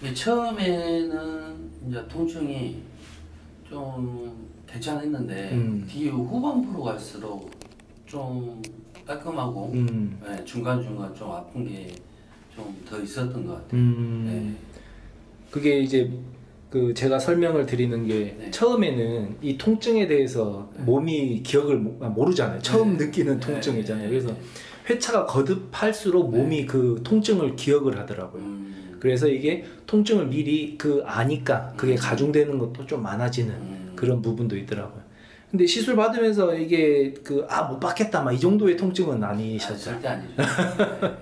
이게 처음에는 이제 통증이 좀 괜찮았는데 음. 뒤에 후반부로 갈수록 좀 깔끔하고 음. 네, 중간중간 좀 아픈 게 좀 더 있었던 것 같아요. 음. 네. 그게 이제 그 제가 설명을 드리는 게 네. 처음에는 이 통증에 대해서 네. 몸이 기억을 모- 아, 모르잖아요. 처음 네. 느끼는 네, 통증이잖아요. 네, 그래서 네. 회차가 거듭할수록 몸이 그 통증을 기억을 하더라고요. 음, 그래서 이게 통증을 미리 그 아니까 그게 음. 가중되는 것도 좀 많아지는 음, 그런 부분도 있더라고요. 근데 시술 받으면서 이게 그 아 못 받겠다 막 이 정도의 통증은 아, 아니셨죠. 절대 아니죠. 네.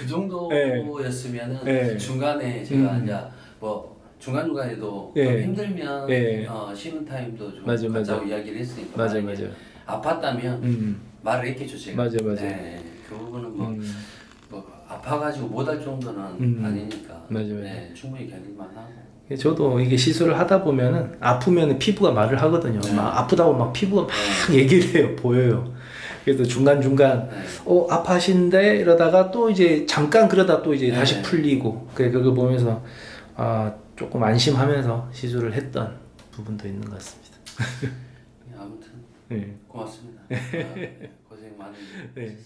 그 정도였으면은 네. 중간에 제가 음. 이제 뭐 중간 중간에도 네. 좀 힘들면 네. 어, 쉬는 타임도 좀 맞아, 맞아. 이야기를 했으니까 만약에 맞아요. 아팠다면 음, 말을 했겠죠 제가. 맞아요, 맞아요. 네, 그 부분은 뭐 아파가지고 못할 정도는 음. 아니니까. 맞아요, 맞아요. 네, 충분히 견딜만 하고. 저도 이게 시술을 하다 보면은 아프면 피부가 말을 하거든요. 네. 막 아프다고 막 피부가 막 얘기를 해요, 보여요. 그래서 중간 중간 네. 어 아파하신데 이러다가 또 이제 잠깐 그러다 또 이제 네. 다시 풀리고 그 그걸 보면서 아 조금 안심하면서 시술을 했던 부분도 있는 것 같습니다. 아무튼 네. 고맙습니다. 아, 고생 많이 네.